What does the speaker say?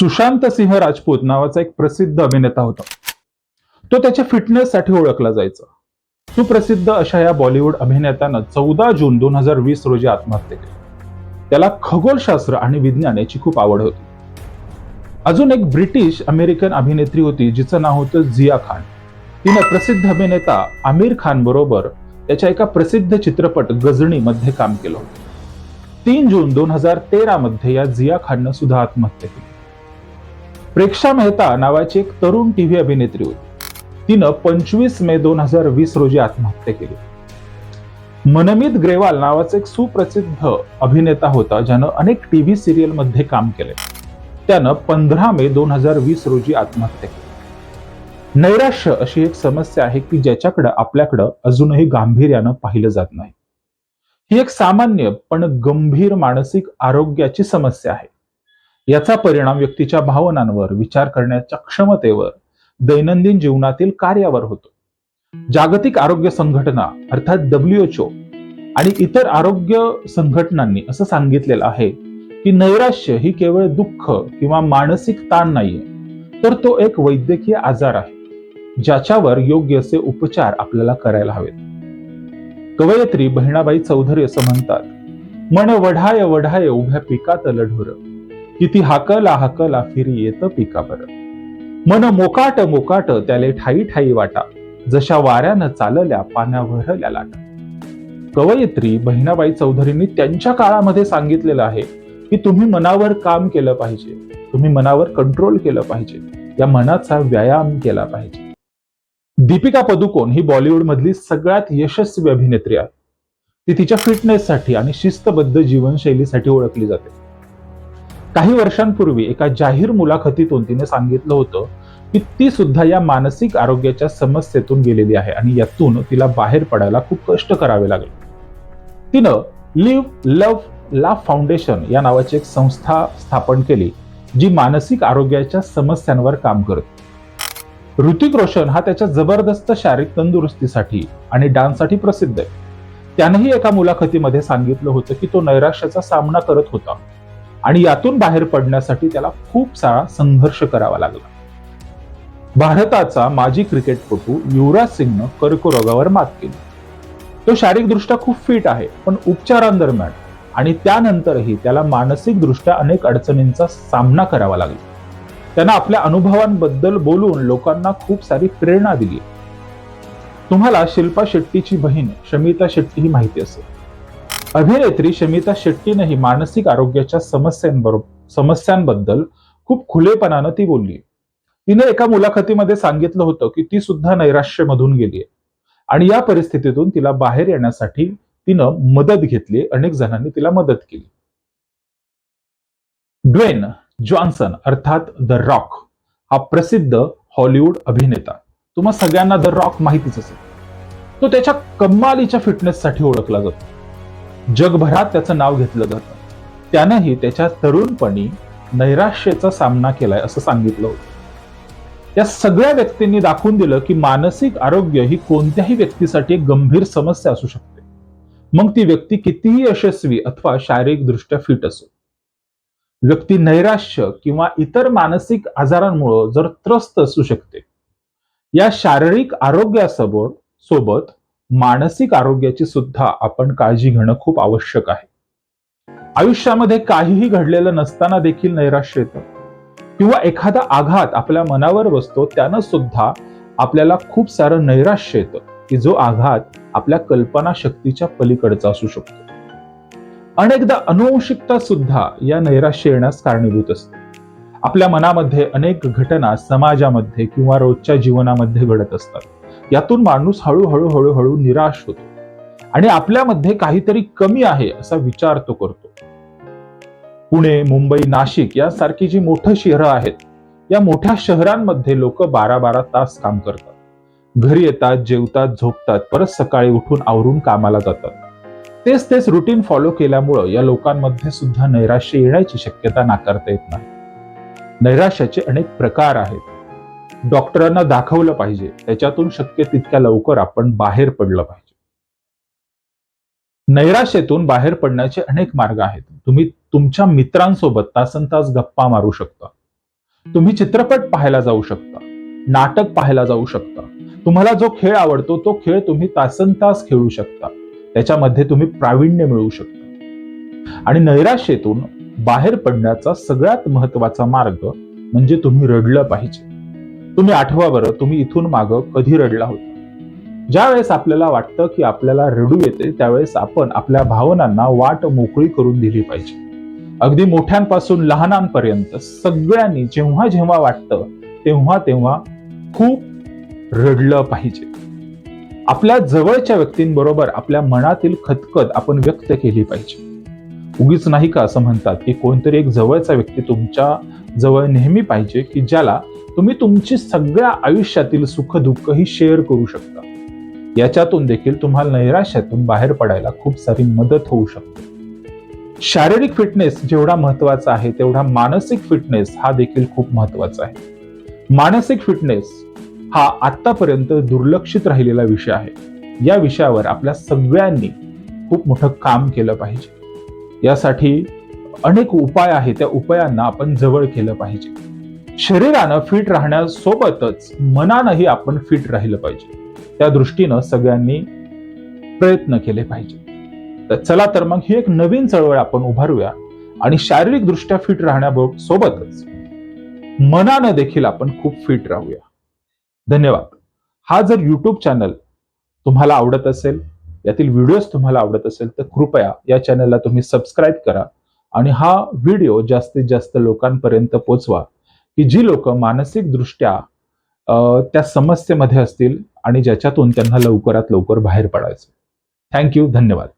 सुशांत सिंह राजपूत नावाचा एक प्रसिद्ध अभिनेता होता. तो त्याच्या फिटनेससाठी ओळखला जायचा. सुप्रसिद्ध अशा या बॉलिवूड अभिनेत्यानं चौदा जून दोन हजार वीस रोजी आत्महत्या केली. त्याला खगोलशास्त्र आणि विज्ञान याची खूप आवड होती. अजून एक ब्रिटिश अमेरिकन अभिनेत्री होती जिचं नाव होतं झिया खान. तिनं प्रसिद्ध अभिनेता आमिर खान बरोबर त्याच्या एका प्रसिद्ध चित्रपट गजणी मध्ये काम केलं होतं. तीन जून दोन हजार तेरा मध्ये या झिया खाननं सुद्धा आत्महत्या केली. प्रेक्षा मेहता नावाची एक तरुण टीव्ही अभिनेत्री होती. तिनं पंचवीस मे दोन हजार वीस रोजी आत्महत्या केली. मनमित ग्रेवाल नावाचा एक सुप्रसिद्ध अभिनेता होता ज्यानं अनेक टीव्ही सिरियलमध्ये काम केले त्यानं पंधरा मे दोन हजार वीस रोजी आत्महत्या केली. नैराश्य अशी एक समस्या आहे की ज्याच्याकडं आपल्याकडं अजूनही गांभीर्यानं पाहिलं जात नाही. ही एक सामान्य पण गंभीर मानसिक आरोग्याची समस्या आहे. याचा परिणाम व्यक्तीच्या भावनांवर विचार करण्याच्या क्षमतेवर दैनंदिन जीवनातील कार्यावर होतो. जागतिक आरोग्य संघटना अर्थात डब्ल्यूएचओ आणि इतर आरोग्य संघटनांनी असं सांगितलेलं आहे की नैराश्य ही केवळ दुःख किंवा मानसिक ताण नाहीये तर तो एक वैद्यकीय आजार आहे ज्याच्यावर योग्य असे उपचार आपल्याला करायला हवेत. कवयित्री बहिणाबाई चौधरी असं म्हणतात मन वढाय वढाय उभ्या पिकात लढोर. किती हाकला हाकला फिरी येत पिका बर मन मोकाट मोकाट त्याले ठाई ठाई वाटा जशा वाऱ्यानं चालल्या पाण्या लाटा. कवयित्री बहिणाबाई चौधरींनी त्यांच्या काळामध्ये सांगितलेलं आहे की तुम्ही मनावर काम केलं पाहिजे तुम्ही मनावर कंट्रोल केलं पाहिजे या मनाचा व्यायाम केला पाहिजे. दीपिका पदुकोण ही बॉलिवूडमधली सगळ्यात यशस्वी अभिनेत्री आहे ती तिच्या फिटनेससाठी आणि शिस्तबद्ध जीवनशैलीसाठी ओळखली जाते. काही वर्षांपूर्वी एका जाहीर मुलाखतीतून तिने सांगितलं होतं की ती सुद्धा या मानसिक आरोग्याच्या समस्येतून गेलेली आहे आणि यातून तिला बाहेर पडायला खूप कष्ट करावे लागले. तिनं लिव्ह लव्ह ला फाउंडेशन या नावाची एक संस्था स्थापन केली जी मानसिक आरोग्याच्या समस्यांवर काम करते. ऋतिक रोशन हा त्याच्या जबरदस्त शारीरिक तंदुरुस्तीसाठी आणि डान्ससाठी प्रसिद्ध आहे. त्यानंही एका मुलाखतीमध्ये सांगितलं होतं की तो नैराश्याचा सामना करत होता. आणि यातून बाहेर पडण्यासाठी त्याला खूप सारा संघर्ष करावा लागला. भारताचा माजी क्रिकेटपटू युवराज सिंगनं कर्करोगावर मात केली. तो शारीरिकदृष्ट्या खूप फिट आहे पण उपचारांदरम्यान आणि त्यानंतरही त्याला मानसिकदृष्ट्या अनेक अडचणींचा सामना करावा लागला. त्यांना आपल्या अनुभवांबद्दल बोलून लोकांना खूप सारी प्रेरणा दिली. तुम्हाला शिल्पा शेट्टीची बहीण शमिता शेट्टी ही माहिती असेल. अभिनेत्री शमिता शेट्टीनंही मानसिक आरोग्याच्या समस्यांबरोबर समस्यांबद्दल खूप खुलेपणानं ती बोलली. तिने एका मुलाखतीमध्ये सांगितलं होतं की ती सुद्धा नैराश्यमधून गेली आणि या परिस्थितीतून तिला बाहेर येण्यासाठी तिनं मदत घेतली अनेक जणांनी तिला मदत केली. ड्वेन जॉन्सन अर्थात द रॉक हा प्रसिद्ध हॉलिवूड अभिनेता. तुम्हा सगळ्यांना द रॉक माहितीच असेल. तो त्याच्या कमालीच्या फिटनेससाठी ओळखला जातो. जगभरात त्याचं नाव घेतलं जातं. त्यानंही त्याच्या तरुणपणी नैराश्याचा सामना केलाय असं सांगितलं होतं. या सगळ्या व्यक्तींनी दाखवून दिलं की मानसिक आरोग्य ही कोणत्याही व्यक्तीसाठी एक गंभीर समस्या असू शकते. मग ती व्यक्ती कितीही यशस्वी अथवा शारीरिक दृष्ट्या फिट असो. व्यक्ती नैराश्य किंवा इतर मानसिक आजारांमुळे जर त्रस्त असू शकते. या शारीरिक आरोग्यासोबत सोबत मानसिक आरोग्याची सुद्धा आपण काळजी घेणं खूप आवश्यक आहे. आयुष्यामध्ये काहीही घडलेलं नसताना देखील नैराश्य येतं. किंवा एखादा आघात आपल्या मनावर बसतो त्यानं सुद्धा आपल्याला खूप सारं नैराश्य येतं की जो आघात आपल्या कल्पना शक्तीच्या पलीकडचा असू शकतो. अनेकदा अनुवंशिकता सुद्धा या नैराश्य येण्यास कारणीभूत असते. आपल्या मनामध्ये अनेक घटना समाजामध्ये किंवा रोजच्या जीवनामध्ये घडत असतात. यातून माणूस हळूहळू हळूहळू निराश होतो. आणि आपल्यामध्ये काहीतरी कमी आहे असा विचार तो करतो. पुणे मुंबई नाशिक यासारखी जी मोठं शहरं आहेत या मोठ्या शहरांमध्ये लोक बारा बारा तास काम करतात. घरी येतात जेवतात झोपतात परत सकाळी उठून आवरून कामाला जातात. तेच तेच रुटीन फॉलो केल्यामुळं या लोकांमध्ये सुद्धा नैराश्य येण्याची शक्यता नाकारता येत नाही. नैराश्याचे अनेक प्रकार आहेत. डॉक्टरांना दाखवलं पाहिजे. त्याच्यातून शक्य तितक्या लवकर आपण बाहेर पडलं पाहिजे. नैराश्यातून बाहेर पडण्याचे अनेक मार्ग आहेत. तुम्ही तुमच्या मित्रांसोबत तासन तास गप्पा मारू शकता. तुम्ही चित्रपट पाहायला जाऊ शकता. नाटक पाहायला जाऊ शकता. तुम्हाला जो खेळ आवडतो तो खेळ तुम्ही तासन तास खेळू शकता. त्याच्यामध्ये तुम्ही प्रावीण्य मिळवू शकता. आणि नैराश्येतून बाहेर पडण्याचा सगळ्यात महत्त्वाचा मार्ग म्हणजे तुम्ही रडलं पाहिजे. तुम्ही आठवा बरं तुम्ही इथून मागं कधी रडला होता? ज्या वेळेस आपल्याला वाटतं की आपल्याला रडू येते त्यावेळेस आपण आपल्या भावनांना वाट मोकळी करून दिली पाहिजे. अगदी मोठ्यांपासून लहानांपर्यंत सगळ्यांनी जेव्हा जेव्हा वाटतं तेव्हा तेव्हा खूप रडलं पाहिजे. आपल्या जवळच्या व्यक्तींबरोबर आपल्या मनातील खतखत आपण व्यक्त केली पाहिजे. उगीच नाही का असं म्हणतात की कोणतरी एक जवळचा व्यक्ती तुमच्या जवळ नेहमी पाहिजे की ज्याला तुम्ही तुमची सगळ्या आयुष्यातील सुख दुःख ही शेअर करू शकता. याच्यातून देखील तुम्हाला नैराश्यातून बाहेर पडायला खूप सारी मदत होऊ शकते. शारीरिक फिटनेस जेवढा महत्त्वाचा आहे तेवढा मानसिक फिटनेस हा देखील खूप महत्त्वाचा आहे. मानसिक फिटनेस हा आतापर्यंत दुर्लक्षित राहिलेला विषय आहे. या विषयावर आपल्या सगळ्यांनी खूप मोठं काम केलं पाहिजे. यासाठी अनेक उपाय आहेत त्या उपायांना आपण जवळ केलं पाहिजे. शरीरानं फिट राहण्यासोबतच मनानंही आपण फिट राहिलं पाहिजे. त्या दृष्टीनं सगळ्यांनी प्रयत्न केले पाहिजे. तर चला तर मग ही एक नवीन चळवळ आपण उभारूया आणि शारीरिक दृष्ट्या फिट राहण्यासोबतच मनानं देखील आपण खूप फिट राहूया. धन्यवाद. हा जर यूट्यूब चॅनल तुम्हाला आवडत असेल यातील व्हिडिओज तुम्हाला आवडत असेल तर कृपया या चॅनलला तुम्ही सबस्क्राईब करा आणि हा व्हिडिओ जास्तीत जास्त लोकांपर्यंत पोचवा. की जी लोक मानसिक दृष्ट्या त्या समस्येमध्ये असतील आणि ज्याच्यातून त्यांना लवकरात लवकर बाहेर पडायचं. थँक्यू धन्यवाद.